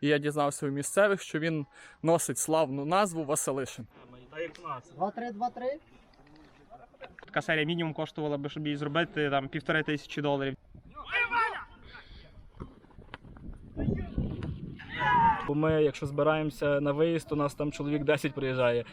І я дізнався у місцевих, що він носить славну назву Василишин. Два-три, два-три. Така серія мінімум коштувала би, щоб її зробити там півтори тисячі доларів. Бо ми, якщо збираємося на виїзд, у нас там чоловік 10 приїжджає.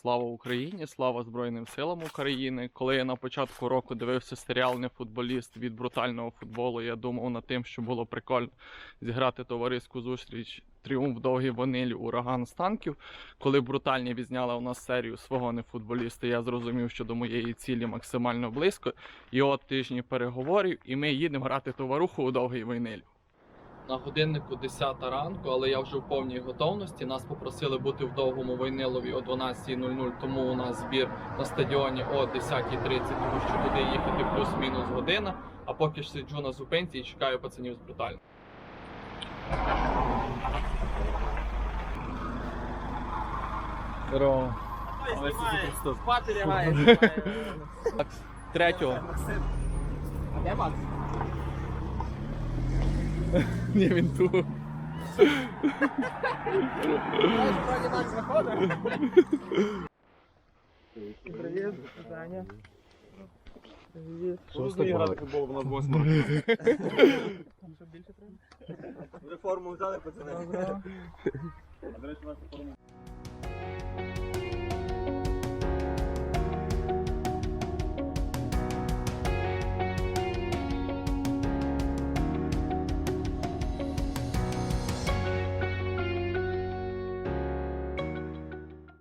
Слава Україні, слава Збройним силам України. Коли я на початку року дивився серіал Не футболіст від брутального футболу, я думав над тим, що було прикольно зіграти товариську зустріч Тріумф довгий ваниль ураган з танків. Коли брутальні відзняли у нас серію свого нефутболіста, я зрозумів, що до моєї цілі максимально близько. І от тижні переговорів, і ми їдемо грати товаруху у довгий ваниль. На годиннику 10 ранку, але я вже в повній готовності. Нас попросили бути в довгому Войнилові о 12.00, тому у нас збір на стадіоні о 10.30, тому що туди їхати плюс-мінус година. А поки ж сиджу на зупинці і чекаю пацанів з брутально. Здорово. Спати лягає. Третього. А де Макс? Ні, він виходить. Привіт, Таня. Привіт. Що грати в футбол, у нас восьма. Що більше треба? Реформу взяли, пацани. А, до речі, у нас форму.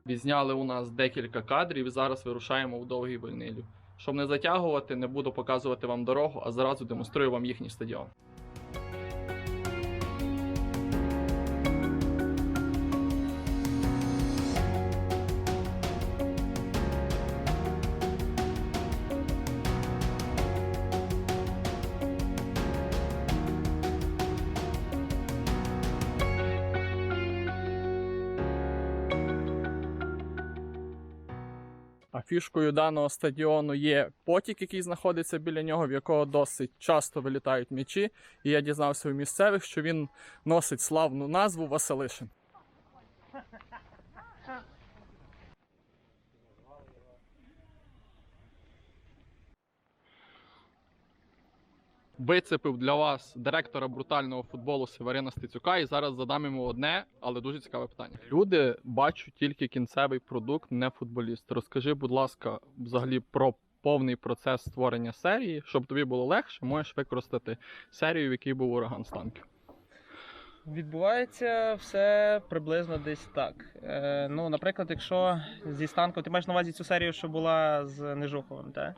Відзняли у нас декілька кадрів і зараз вирушаємо в довгий вольнилів. Щоб не затягувати, не буду показувати вам дорогу, а зразу демонструю вам їхній стадіон. Фішкою даного стадіону є потік, який знаходиться біля нього, в якого досить часто вилітають м'ячі. І я дізнався у місцевих, що він носить славну назву Василишин. Вицепив для вас директора брутального футболу Северина Стецюка і зараз задам йому одне, але дуже цікаве питання. Люди бачать тільки кінцевий продукт, не футболіст. Розкажи, будь ласка, взагалі про повний процес створення серії, щоб тобі було легше, можеш використати серію, в якій був ураган з танків. Відбувається все приблизно десь так. Е, ну, наприклад, якщо зі станку, ти маєш на увазі цю серію, що була з Нежуховим, так?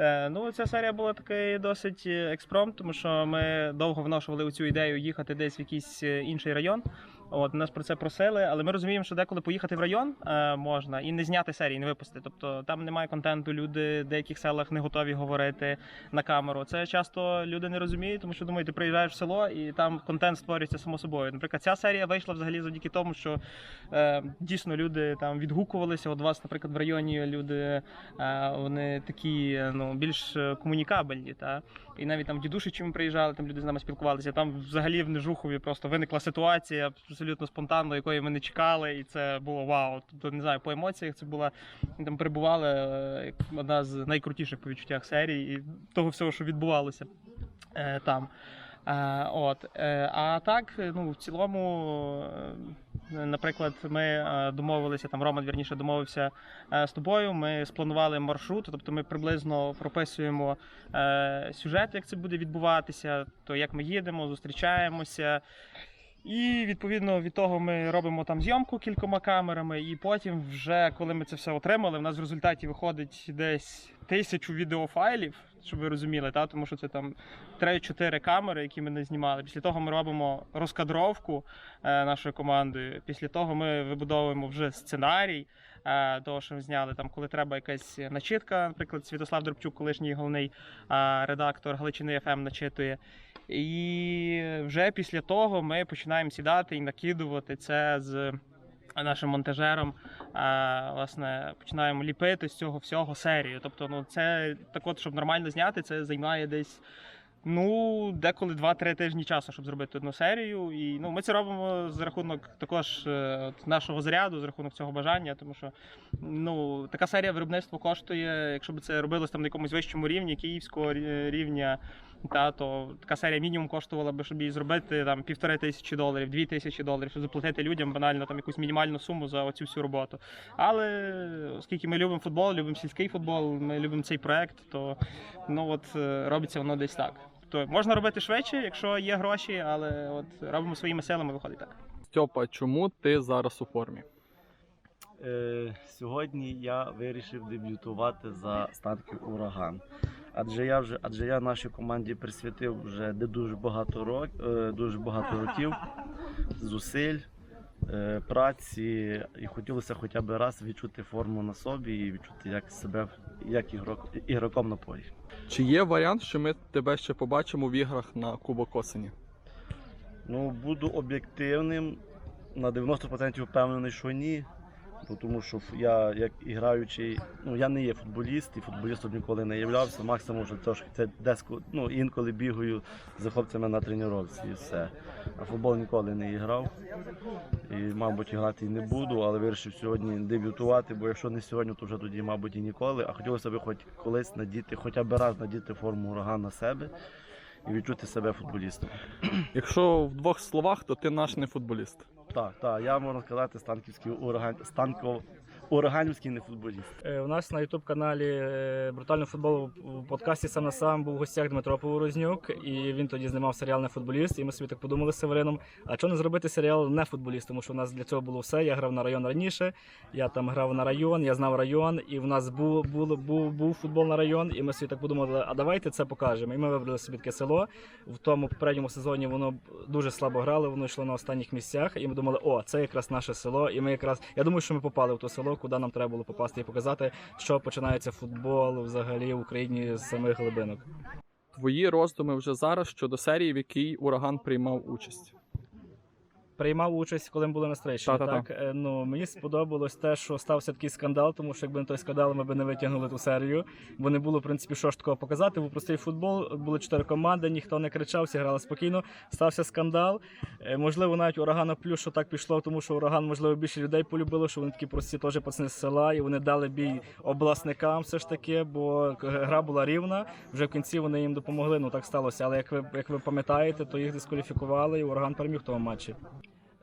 Е, ну, ця серія була такий досить експромт, тому що ми довго вношували цю ідею їхати десь в якийсь е, інший район. От нас про це просили, але ми розуміємо, що деколи поїхати в район е, можна і не зняти серії, не випустити. Тобто там немає контенту, люди в деяких селах не готові говорити на камеру. Це часто люди не розуміють, тому що думають, ти приїжджаєш в село і там контент створюється само собою. Наприклад, ця серія вийшла взагалі завдяки тому, що е, дійсно люди там відгукувалися. От вас, наприклад, в районі люди е, вони такі е, ну більш е, комунікабельні. Та і навіть там в дідушичі ми приїжджали, там люди з нами спілкувалися. Там взагалі в Нежухові просто виникла ситуація абсолютно спонтанно, якої ми не чекали, і це було вау. Тобто не знаю, по емоціях це була там перебували е, як одна з найкрутіших по відчуттях серії і того всього, що відбувалося е, там. Е, от, е, а так, е, ну в цілому, е, наприклад, ми е, домовилися там. Роман вірніше домовився е, з тобою. Ми спланували маршрут, тобто ми приблизно прописуємо е, сюжет, як це буде відбуватися, то як ми їдемо, зустрічаємося. І відповідно від того ми робимо там зйомку кількома камерами, і потім, вже коли ми це все отримали, в нас в результаті виходить десь тисячу відеофайлів, щоб ви розуміли, та? тому що це там 3-4 камери, які ми не знімали. Після того ми робимо розкадровку е, нашою командою. Після того ми вибудовуємо вже сценарій. Е, Того, що зняли там, коли треба якась начитка, наприклад, Святослав Дробчук, колишній головний е, редактор Галичини ФМ, начитує. І вже після того ми починаємо сідати і накидувати це з нашим монтажером, власне, починаємо ліпити з цього всього серію. Тобто, ну це так от, щоб нормально зняти, це займає десь. Ну, деколи 2-3 тижні часу, щоб зробити одну серію. І ну, ми це робимо за рахунок також е, от, нашого заряду, за рахунок цього бажання, тому що ну, така серія виробництва коштує, якщо б це робилось там на якомусь вищому рівні, київського рівня, та, то така серія мінімум коштувала би, щоб її зробити там півтори тисячі доларів, дві тисячі доларів, щоб заплатити людям банально там якусь мінімальну суму за оцю всю роботу. Але оскільки ми любимо футбол, любимо сільський футбол, ми любимо цей проект, то ну от е, робиться воно десь так. Тобто можна робити швидше, якщо є гроші, але от робимо своїми силами, виходить так. Стьопа, чому ти зараз у формі? Е, сьогодні я вирішив дебютувати за станків ураган. Адже я вже адже я нашій команді присвятив вже не дуже багато років, е, дуже багато років зусиль, е, праці, і хотілося хоча б раз відчути форму на собі і відчути як себе як ігрок, ігроком на полі. Чи є варіант, що ми тебе ще побачимо в іграх на Кубок осені? Ну, буду об'єктивним. На 90% впевнений, що ні. Бо Тому що я як і граючий, ну я не є футболіст, і футболістом ніколи не являвся. Максимум, що трошки це деско, ну інколи бігаю за хлопцями на тренувці і все. А футбол ніколи не грав. І, мабуть, грати і не буду, але вирішив сьогодні дебютувати, бо якщо не сьогодні, то вже тоді, мабуть, і ніколи. А хотілося б хоч колись надіти, хоча б раз надіти форму ураган на себе і відчути себе футболістом. Якщо в двох словах, то ти наш не футболіст. Так, так, я можна сказати, станківський ураган, станков, ураганівський не футболіст. Е, У нас на ютуб каналі Брутальний футбол в подкасті сам на сам був в гостях Дмитро Поворознюк, і він тоді знімав серіал не футболіст. І ми собі так подумали з Северином, а чого не зробити серіал не футболіст? Тому що у нас для цього було все. Я грав на район раніше, я там грав на район, я знав район, і в нас був, був, був, був футбол на район, і ми собі так подумали, а давайте це покажемо. І ми вибрали собі таке село. В тому попередньому сезоні воно дуже слабо грало, воно йшло на останніх місцях. І ми думали, о, це якраз наше село. І ми якраз я думаю, що ми попали в то село, куди нам треба було попасти і показати, що починається футбол взагалі в Україні з самих глибинок. Твої роздуми вже зараз щодо серії, в якій ураган приймав участь. Приймав участь, коли ми були на стрейші. Так, е, ну мені сподобалось те, що стався такий скандал, тому що якби не той скандал, ми б не витягнули ту серію. Бо не було, в принципі, що ж такого показати. Був простий футбол, були чотири команди, ніхто не кричав, всі грали спокійно. Стався скандал. Е, Можливо, навіть урагана плюс, що так пішло, тому що ураган, можливо, більше людей полюбило, що вони такі прості теж пацани з села, і вони дали бій обласникам все ж таки, бо гра була рівна. Вже в кінці вони їм допомогли. Ну так сталося. Але як ви як ви пам'ятаєте, то їх дискваліфікували, і ураган переміг в тому матчі.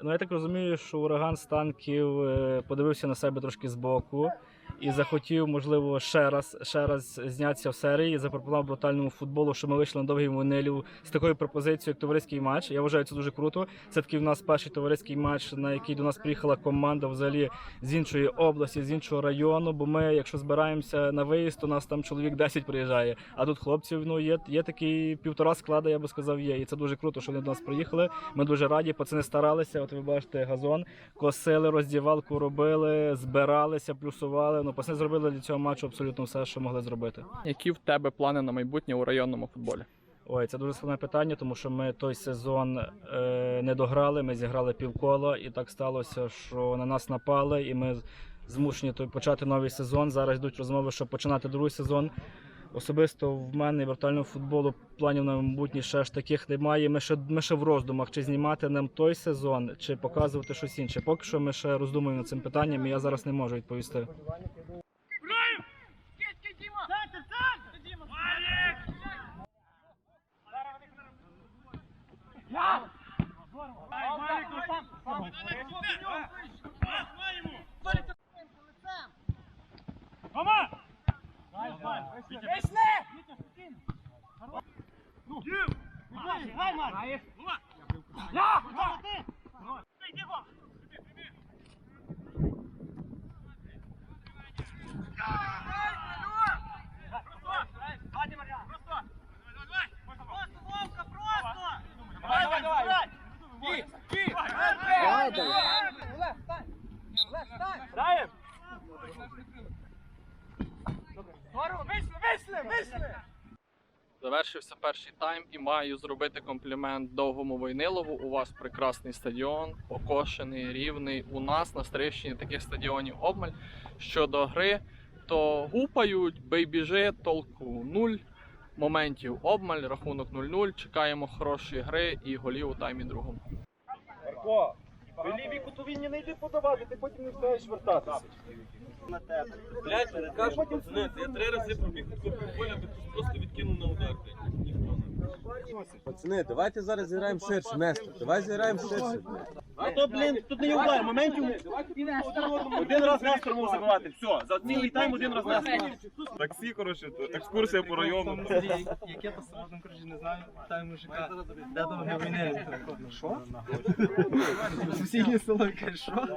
Ну, я так розумію, що ураган з танків е, подивився на себе трошки збоку і захотів, можливо, ще раз ще раз знятися в серії. і Запропонував брутальному футболу, що ми вийшли на довгий ванилів з такою пропозицією, як товариський матч. Я вважаю, це дуже круто. Це такий в нас перший товариський матч, на який до нас приїхала команда взагалі з іншої області, з іншого району. Бо ми, якщо збираємося на виїзд, то нас там чоловік 10 приїжджає. А тут хлопців ну є, є такий півтора склада, я би сказав, є. І це дуже круто, що вони до нас приїхали. Ми дуже раді, пацани старалися. От ви бачите газон, косили, роздівалку робили, збиралися, плюсували. Ну, пацани зробили для цього матчу абсолютно все, що могли зробити. Які в тебе плани на майбутнє у районному футболі? Ой, це дуже складне питання, тому що ми той сезон е, не дограли. Ми зіграли півкола, і так сталося, що на нас напали, і ми змушені той почати новий сезон. Зараз йдуть розмови, щоб починати другий сезон. Особисто в мене віртуального футболу планів на майбутнє ще ж таких немає. Ми ще ми ще в роздумах, чи знімати нам той сезон, чи показувати щось інше. Поки що ми ще роздумуємо цим питанням, і я зараз не можу відповісти. Мама! Вийшли! Гай, Марк! Гай, Марк! Перший тайм і маю зробити комплімент довгому Войнилову. У вас прекрасний стадіон, покошений, рівний. У нас на Стрищині таких стадіонів обмаль. Щодо гри, то гупають, бей біжи, толку нуль. Моментів обмаль, рахунок 0-0. Чекаємо хорошої гри і голів у таймі другому. Марко, ви ліві кутовінні не йди подавати, ти потім не встигаєш вертатися. Блять, кажу, пацани, я три рази пробіг, прикольно, ти просто відкинув на удар, блядь. Ніхто не. Пацани, давайте зараз зіграємо ширше, Нестор, давай зіграємо ширше. А то, блін, тут не є удар, моментів. Один раз Нестор мав забивати, все, за цілий тайм один раз Нестор. Таксі, коротше, екскурсія по району. Яке то самотним коротше не знаю, питаю мужика, де там для? Що? Сусіднє село каже, що?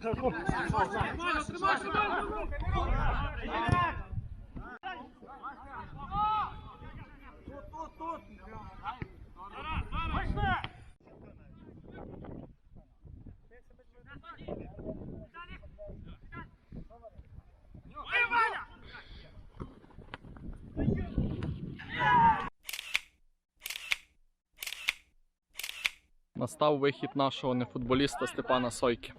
Тут, тут, тут! Настав вихід нашого нефутболіста Степана Сойки.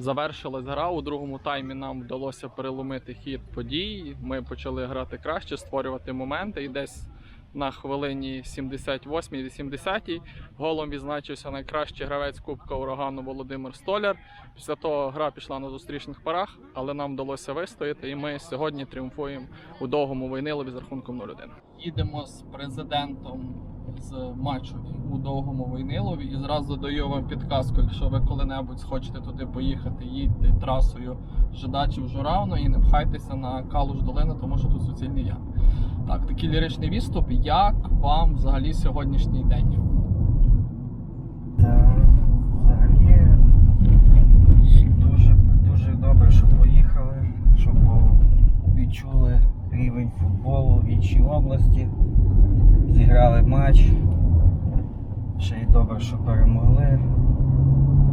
Завершилась гра. У другому таймі нам вдалося переломити хід подій. Ми почали грати краще, створювати моменти. І десь на хвилині 78-80 голом відзначився найкращий гравець Кубка урагану Володимир Столяр. Після того гра пішла на зустрічних парах, але нам вдалося вистояти. І ми сьогодні тріумфуємо у довгому войнилові з рахунком 0-1. Їдемо з президентом з матчу у довгому Войнилові і зразу даю вам підказку, якщо ви коли-небудь схочете туди поїхати, їдьте трасою Жидачів Журавно і не пхайтеся на Калуш долину, тому що тут суцільні ями. Так, такий ліричний відступ. Як вам взагалі сьогоднішній день? Взагалі дуже добре, що поїхали, що відчули рівень футболу в іншій області. Зіграли матч. Ще й добре, що перемогли.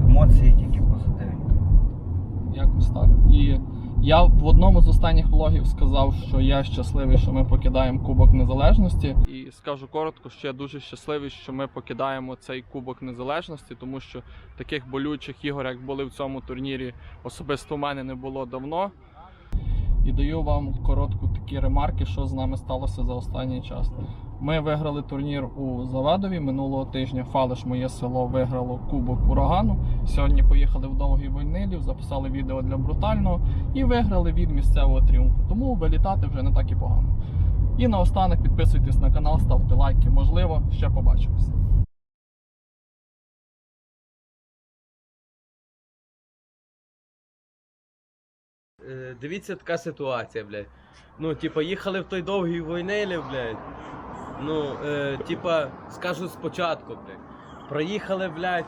Емоції тільки позитивні. Якось так. І я в одному з останніх влогів сказав, що я щасливий, що ми покидаємо Кубок Незалежності. І скажу коротко, що я дуже щасливий, що ми покидаємо цей Кубок Незалежності, тому що таких болючих ігор, як були в цьому турнірі, особисто в мене не було давно. І даю вам коротку такі ремарки, що з нами сталося за останній час. Ми виграли турнір у Завадові минулого тижня. Фалиш, моє село, виграло Кубок урагану. Сьогодні поїхали в Довгий Войнилів, записали відео для брутального і виграли від місцевого тріумфу. Тому вилітати вже не так і погано. І наостанок підписуйтесь на канал, ставте лайки. Можливо, ще побачимось. Дивіться, така ситуація, блядь. Ну, типа, їхали в той довгий войнелі, блядь. Ну, е, типа, скажу спочатку, блядь. Проїхали, блядь,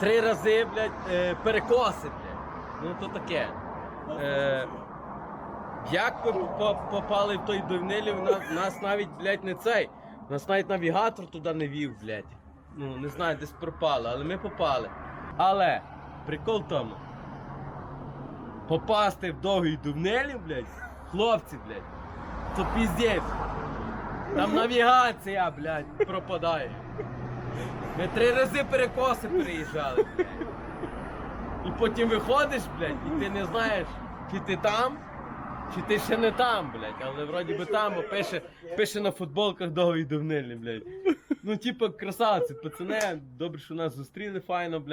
три рази, блядь, е, перекоси, блядь. Ну, то таке. Е, як ми попали в той довнелі, нас навіть, блядь, не цей. Нас навіть навігатор туди не вів, блядь. Ну, не знаю, десь пропали, але ми попали. Але, прикол в тому, попасти в довгий дувнелі, блядь, хлопці, блядь, то піздець. Там навігація, блядь, пропадає. Ми три рази перекоси переїжджали, блядь. І потім виходиш, блядь, і ти не знаєш, чи ти там, чи ти ще не там, блядь. Але вроді би там, бо пише, пише на футболках довгий дувнелі, блядь. Ну, типу, красавці, пацани, добре, що нас зустріли файно, блядь.